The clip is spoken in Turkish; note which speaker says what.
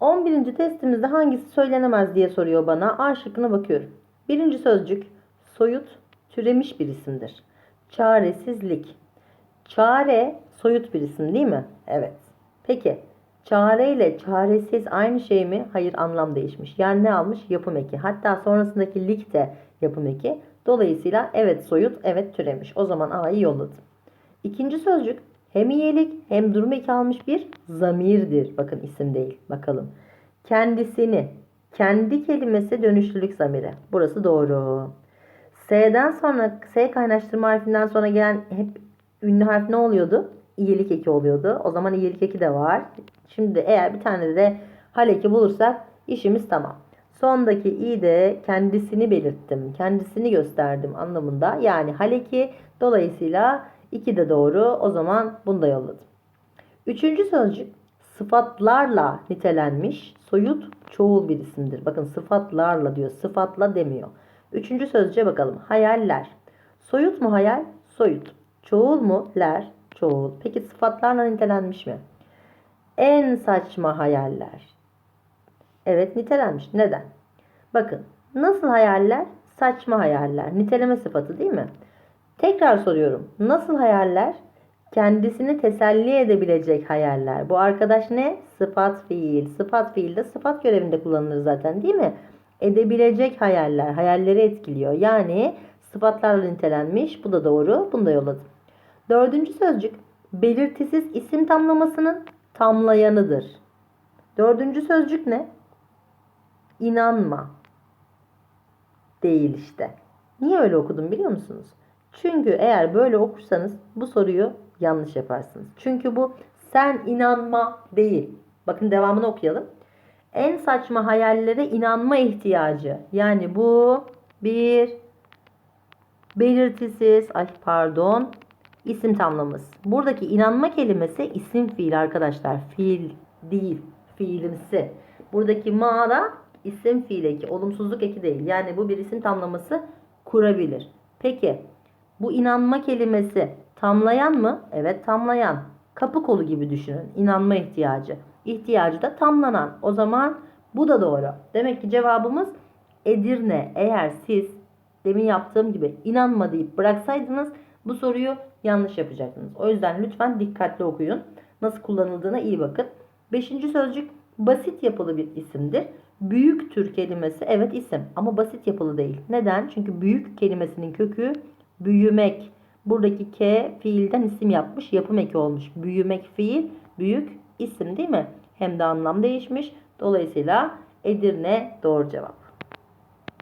Speaker 1: 11. testimizde hangisi söylenemez diye soruyor bana. A şıkkına bakıyorum. Birinci sözcük soyut türemiş bir isimdir. Çaresizlik. Çare soyut bir isim değil mi? Evet. Peki çare ile çaresiz aynı şey mi? Hayır anlam değişmiş. Yani ne almış? Yapım eki. Hatta sonrasındaki lik de yapım eki. Dolayısıyla evet soyut, evet türemiş. O zaman A'yı yolladım. İkinci sözcük hem iyilik hem durum almış bir zamirdir. Bakın isim değil. Bakalım. Kendisini, kendi kelimesi dönüşlülük zamiri. Burası doğru. S'den sonra, S kaynaştırma harfinden sonra gelen hep ünlü harf ne oluyordu? İyilik eki oluyordu. O zaman iyilik eki de var. Şimdi eğer bir tane de hal eki bulursak işimiz tamam. Sondaki i de kendisini belirttim. Kendisini gösterdim anlamında. Yani hal eki. Dolayısıyla iki de doğru. O zaman bunu da yolladım. Üçüncü sözcük sıfatlarla nitelenmiş soyut çoğul bir isimdir. Bakın sıfatlarla diyor. Sıfatla demiyor. Üçüncü sözcüğe bakalım. Hayaller. Soyut mu hayal? Soyut. Çoğul mu? Ler. Çoğul. Peki sıfatlarla nitelenmiş mi? En saçma hayaller. Evet nitelenmiş. Neden? Bakın nasıl hayaller? Saçma hayaller. Niteleme sıfatı değil mi? Tekrar soruyorum. Nasıl hayaller? Kendisini teselli edebilecek hayaller. Bu arkadaş ne? Sıfat fiil. Sıfat fiil de sıfat görevinde kullanılır zaten değil mi? Edebilecek hayaller. Hayalleri etkiliyor. Yani sıfatlarla nitelenmiş. Bu da doğru. Bunu da yolladım. Dördüncü sözcük belirtisiz isim tamlamasının tamlayanıdır. Dördüncü sözcük ne? İnanma. Değil işte. Niye öyle okudum biliyor musunuz? Çünkü eğer böyle okursanız bu soruyu yanlış yaparsınız. Çünkü bu sen inanma değil. Bakın devamını okuyalım. En saçma hayallere inanma ihtiyacı. Yani bu bir belirtisiz, ay pardon, isim tamlaması. Buradaki inanma kelimesi isim fiil arkadaşlar. Fiil değil, fiilimsi. Buradaki ma da isim fiil eki, olumsuzluk eki değil. Yani bu bir isim tamlaması kurabilir. Peki bu inanma kelimesi tamlayan mı? Evet tamlayan. Kapı kolu gibi düşünün. İnanma ihtiyacı. İhtiyacı da tamlanan. O zaman bu da doğru. Demek ki cevabımız Edirne. Eğer siz demin yaptığım gibi inanma deyip bıraksaydınız bu soruyu yanlış yapacaktınız. O yüzden lütfen dikkatli okuyun. Nasıl kullanıldığına iyi bakın. Beşinci sözcük basit yapılı bir isimdir. Büyük tür kelimesi evet isim ama basit yapılı değil. Neden? Çünkü büyük kelimesinin kökü büyümek. Buradaki K fiilden isim yapmış. Yapım eki olmuş. Büyümek fiil, büyük isim değil mi? Hem de anlam değişmiş. Dolayısıyla Edirne doğru cevap.